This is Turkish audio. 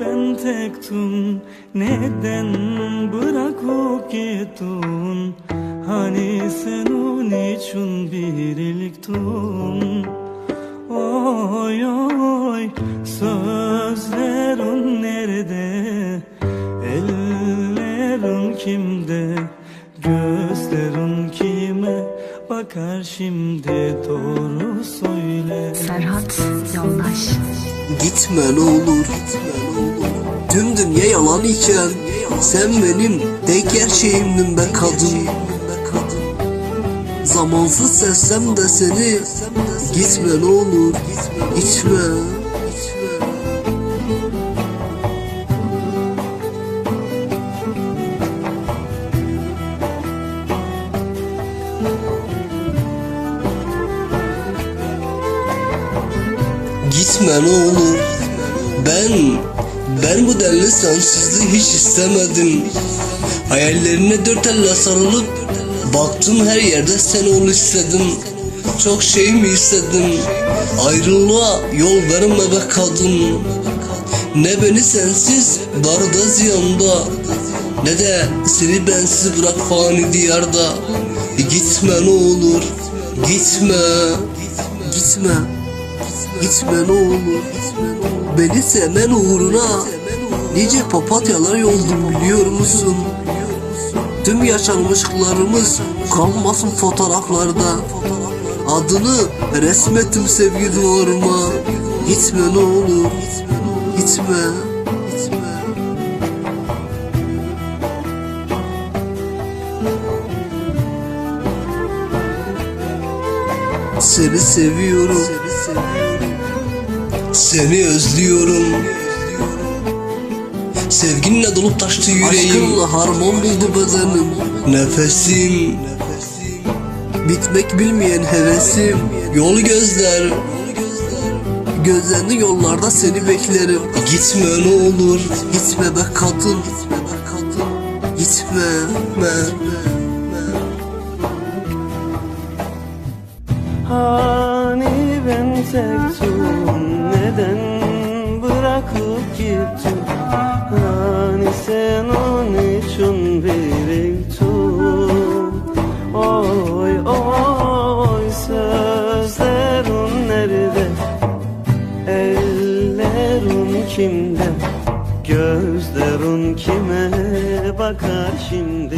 ben tektum Neden bırakıp gittin Hani sen onun için birliktin Oy oy sözlerin nerede? Ellerin kimde? Gözlerin kime Bakar şimdi? Doğru Yoldaş Gitme ne olur. Tüm dünya yalan iken Sen benim tek gerçeğimdin be kadın. Zamansız sevsem de seni Gitme ne olur Gitme Gitme ne olur Ben Ben bu denli sensizliği hiç istemedim. Hayallerine dört elle sarılıp Baktım her yerde sen ol istedim. Çok şey mi istedim? Ayrılığa yol verme be kadın. Ne beni sensiz darda ziyanda Ne de seni bensiz bırak fani diyarda. Gitme ne olur Gitme. Gitme Gitme ne olur Beni sevmen uğruna Nice papatyalar yoldum biliyor musun? Tüm yaşanmışlıklarımız kalmasın fotoğraflarda. Adını resmettim sevgi duvarıma. Gitme ne olur Gitme Seni seviyorum. Seni özlüyorum. Sevginle dolup taştı yüreğim. Aşkınla harman buldu bedenim. Nefesim. Bitmek bilmeyen hevesim. Yol gözler. Gözlerini yollarda seni beklerim. Gitme ne olur. Gitme be kadın. Gitme be Hani ben tektum neden bırakıp gittin? Hani sen onun için biriktin Oy oy sözlerin nerede? Ellerin kimde? Gözlerin kime bakar şimdi